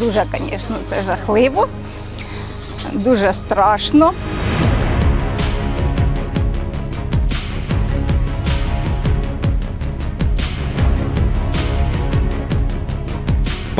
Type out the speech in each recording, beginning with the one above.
дуже, звісно, це жахливо, дуже страшно.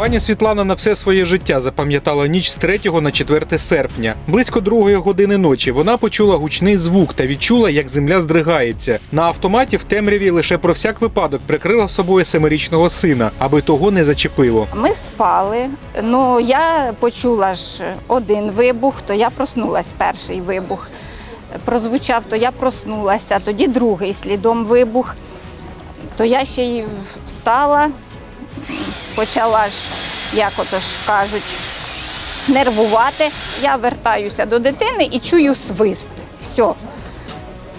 Пані Світлана на все своє життя запам'ятала ніч з 3 на 4 серпня. Близько другої години ночі вона почула гучний звук та відчула, як земля здригається. На автоматі в темряві лише про всяк випадок прикрила собою семирічного сина, аби того не зачепило. Ми спали. Ну я почула ж один вибух, то я проснулась. Перший вибух прозвучав, то я проснулася. Тоді другий слідом вибух. То я ще й встала, почала ж, як ото ж кажуть, нервувати. Я вертаюся до дитини і чую свист. Все.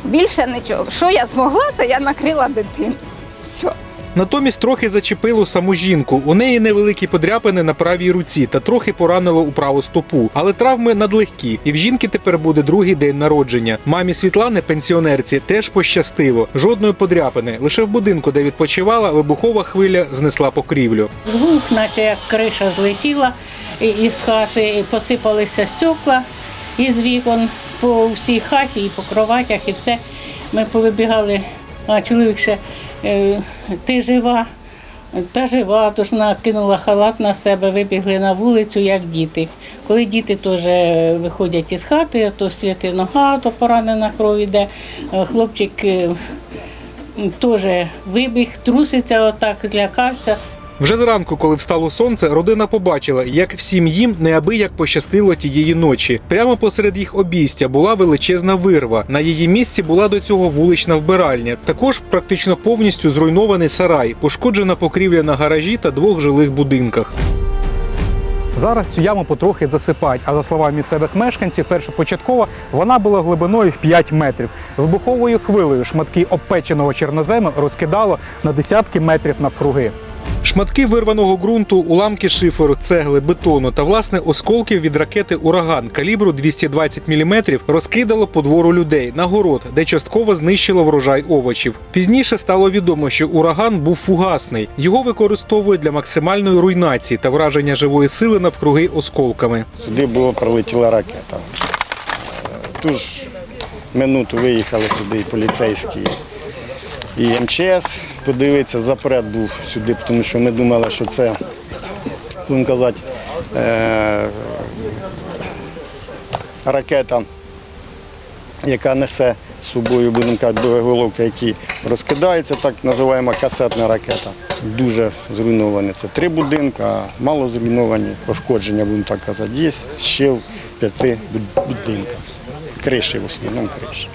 Більше нічого. Що я змогла, це я накрила дитину. Все. Натомість трохи зачепило саму жінку. У неї невеликі подряпини на правій руці та трохи поранило у праву стопу. Але травми надлегкі, і в жінки тепер буде другий день народження. Мамі Світлани, пенсіонерці, теж пощастило. Жодної подряпини. Лише в будинку, де відпочивала, вибухова хвиля знесла покрівлю. Звук, наче як криша злетіла із хати, посипалися стекла із вікон по всій хаті, і по кроватях, і все. Ми повибігали, а чоловік ще ти жива, та жива, тож вона кинула халат на себе, вибігли на вулицю, як діти. Коли діти теж виходять із хати, то святи нога, то поранена кров іде. Е, Хлопчик е, теж вибіг, труситься, отак, злякався. Вже зранку, коли встало сонце, родина побачила, як всім їм неабияк пощастило тієї ночі. Прямо посеред їх обійстя була величезна вирва. На її місці була до цього вулична вбиральня. Також практично повністю зруйнований сарай, пошкоджена покрівля на гаражі та двох жилих будинках. Зараз цю яму потрохи засипають. А за словами місцевих мешканців, першопочатково вона була глибиною в 5 метрів. Вибуховою хвилею шматки обпеченого чорнозему розкидало на десятки метрів навкруги. Шматки вирваного ґрунту, уламки шиферу, цегли, бетону та власне осколків від ракети Ураган калібру 220 мм розкидало по двору людей на город, де частково знищило врожай овочів. Пізніше стало відомо, що ураган був фугасний. Його використовують для максимальної руйнації та враження живої сили навкруги осколками. Сюди була прилетіла ракета. Е, Ту ж минуту виїхали сюди і поліцейські, і МЧС подивитися, запрет був сюди, тому що ми думали, що це, будемо казати, е- ракета, яка несе з собою, будемо казати, боєголовки, які розкидаються, так називаємо касетна ракета. Дуже зруйновані. Це три будинки, а мало зруйновані, пошкодження, будемо так казати, є ще в п'яти будинках. Криші в основному криші.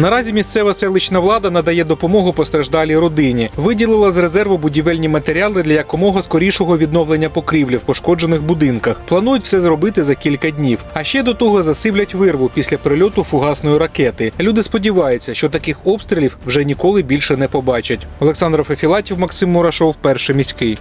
Наразі місцева селищна влада надає допомогу постраждалій родині. Виділила з резерву будівельні матеріали для якомога скорішого відновлення покрівлі в пошкоджених будинках. Планують все зробити за кілька днів. А ще до того засиблять вирву після прильоту фугасної ракети. Люди сподіваються, що таких обстрілів вже ніколи більше не побачать. Олександр Фефілатів, Максим Мурашов, перший міський.